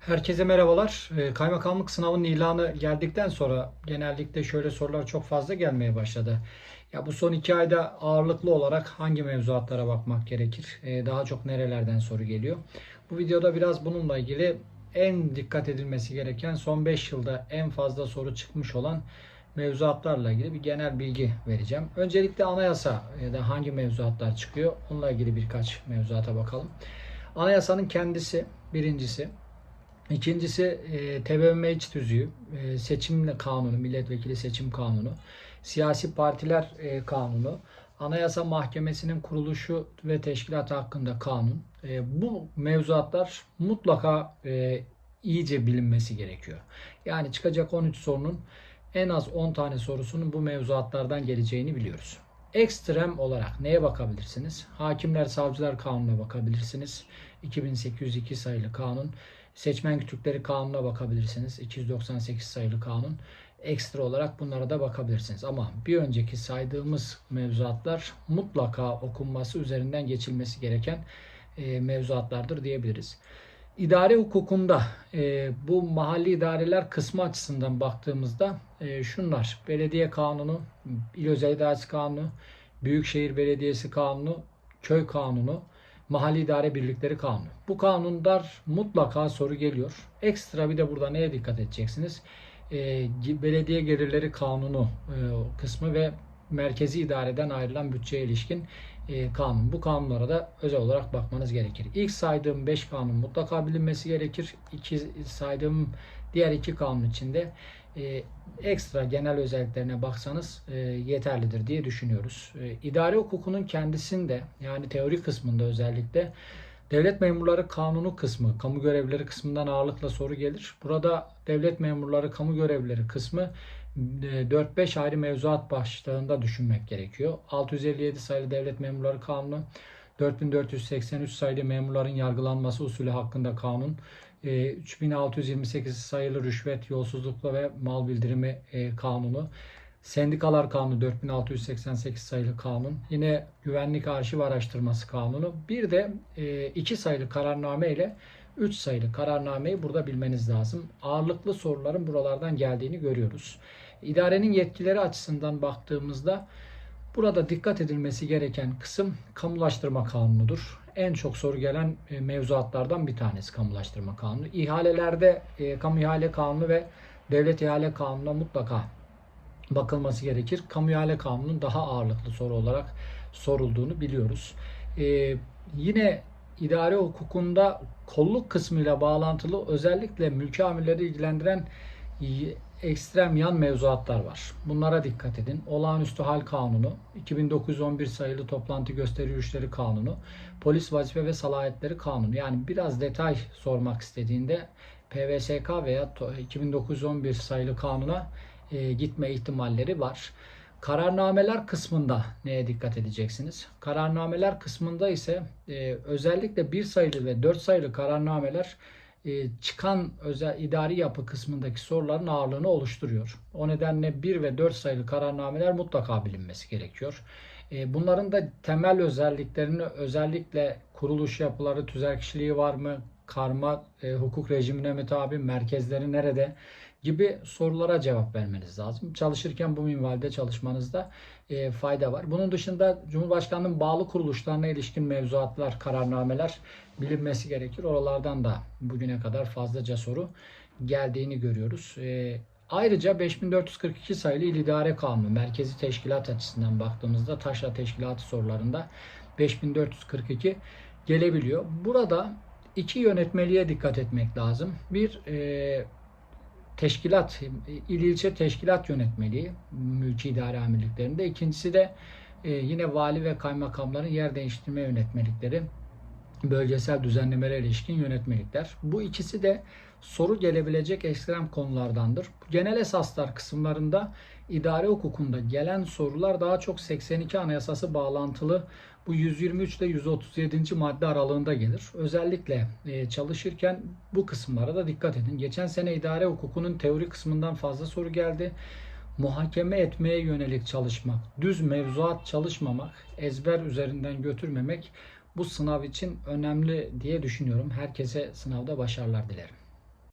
Herkese merhabalar. Ee, Kaymakamlık sınavının ilanı geldikten sonra genellikle şöyle sorular çok fazla gelmeye başladı. Ya bu son iki ayda ağırlıklı olarak hangi mevzuatlara bakmak gerekir? Ee, Daha çok nerelerden soru geliyor? Bu videoda biraz bununla ilgili en dikkat edilmesi gereken son 5 yılda en fazla soru çıkmış olan mevzuatlarla ilgili bir genel bilgi vereceğim. Öncelikle anayasa ya da hangi mevzuatlar çıkıyor? Onunla ilgili birkaç mevzuata bakalım. Anayasanın kendisi birincisi. İkincisi e, TBMM tüzüğü, e, seçim kanunu, milletvekili seçim kanunu, siyasi partiler e, kanunu, Anayasa Mahkemesi'nin kuruluşu ve teşkilatı hakkında kanun. E, bu mevzuatlar mutlaka e, iyice bilinmesi gerekiyor. Yani çıkacak 13 sorunun en az 10 tane sorusunun bu mevzuatlardan geleceğini biliyoruz. Ekstrem olarak neye bakabilirsiniz? Hakimler Savcılar Kanunu'na bakabilirsiniz. 2802 sayılı kanun. Seçmen kütükleri kanununa bakabilirsiniz. 298 sayılı kanun. Ekstra olarak bunlara da bakabilirsiniz. Ama bir önceki saydığımız mevzuatlar mutlaka okunması üzerinden geçilmesi gereken e, mevzuatlardır diyebiliriz. İdare hukukunda e, bu mahalli idareler kısmı açısından baktığımızda e, şunlar. Belediye kanunu, İl Özel İdaresi Kanunu, Büyükşehir Belediyesi Kanunu, Köy Kanunu, Mahalli İdare Birlikleri Kanunu. Bu kanunlar mutlaka soru geliyor. Ekstra bir de burada neye dikkat edeceksiniz? E, belediye gelirleri kanunu e, kısmı ve merkezi idareden ayrılan bütçeye ilişkin e, kanun. Bu kanunlara da özel olarak bakmanız gerekir. İlk saydığım 5 kanun mutlaka bilinmesi gerekir. İki saydığım diğer iki kanun içinde e, ekstra genel özelliklerine baksanız e, yeterlidir diye düşünüyoruz. E, idare hukukunun kendisinde yani teori kısmında özellikle Devlet memurları kanunu kısmı, kamu görevlileri kısmından ağırlıkla soru gelir. Burada devlet memurları, kamu görevlileri kısmı 4-5 ayrı mevzuat başlığında düşünmek gerekiyor. 657 sayılı devlet memurları kanunu, 4483 sayılı memurların yargılanması usulü hakkında kanun, 3628 sayılı rüşvet, yolsuzlukla ve mal bildirimi kanunu, Sendikalar Kanunu 4688 sayılı kanun. Yine Güvenlik Arşiv Araştırması Kanunu. Bir de 2 sayılı kararname ile 3 sayılı kararnameyi burada bilmeniz lazım. Ağırlıklı soruların buralardan geldiğini görüyoruz. İdarenin yetkileri açısından baktığımızda burada dikkat edilmesi gereken kısım kamulaştırma kanunudur. En çok soru gelen e, mevzuatlardan bir tanesi kamulaştırma kanunu. İhalelerde e, kamu ihale kanunu ve devlet ihale kanununa mutlaka bakılması gerekir. Kamu ihale kanunun daha ağırlıklı soru olarak sorulduğunu biliyoruz. Ee, yine idare hukukunda kolluk kısmıyla bağlantılı özellikle mülki amirleri ilgilendiren ekstrem yan mevzuatlar var. Bunlara dikkat edin. Olağanüstü hal kanunu, 2911 sayılı toplantı gösteri yürüyüşleri kanunu, polis vazife ve salahiyetleri kanunu. Yani biraz detay sormak istediğinde PVSK veya 2911 sayılı kanuna e, gitme ihtimalleri var. Kararnameler kısmında neye dikkat edeceksiniz? Kararnameler kısmında ise e, özellikle bir sayılı ve dört sayılı kararnameler çıkan özel idari yapı kısmındaki soruların ağırlığını oluşturuyor. O nedenle 1 ve 4 sayılı kararnameler mutlaka bilinmesi gerekiyor. E, bunların da temel özelliklerini özellikle kuruluş yapıları, tüzel kişiliği var mı, karma e, hukuk rejimine mi tabi, merkezleri nerede gibi sorulara cevap vermeniz lazım. Çalışırken bu minvalde çalışmanızda e, fayda var. Bunun dışında Cumhurbaşkanlığının bağlı kuruluşlarına ilişkin mevzuatlar, kararnameler bilinmesi gerekir. Oralardan da bugüne kadar fazlaca soru geldiğini görüyoruz. E, Ayrıca 5442 sayılı İl İdare Kanunu merkezi teşkilat açısından baktığımızda taşra teşkilatı sorularında 5442 gelebiliyor. Burada iki yönetmeliğe dikkat etmek lazım. Bir e, teşkilat, il ilçe teşkilat yönetmeliği mülki idare amirliklerinde. İkincisi de e, yine vali ve kaymakamların yer değiştirme yönetmelikleri bölgesel düzenlemelere ilişkin yönetmelikler. Bu ikisi de soru gelebilecek ekstrem konulardandır. Genel esaslar kısımlarında idare hukukunda gelen sorular daha çok 82 Anayasası bağlantılı bu 123 ile 137. madde aralığında gelir. Özellikle e, çalışırken bu kısımlara da dikkat edin. Geçen sene idare hukukunun teori kısmından fazla soru geldi. Muhakeme etmeye yönelik çalışmak, düz mevzuat çalışmamak, ezber üzerinden götürmemek bu sınav için önemli diye düşünüyorum. Herkese sınavda başarılar dilerim.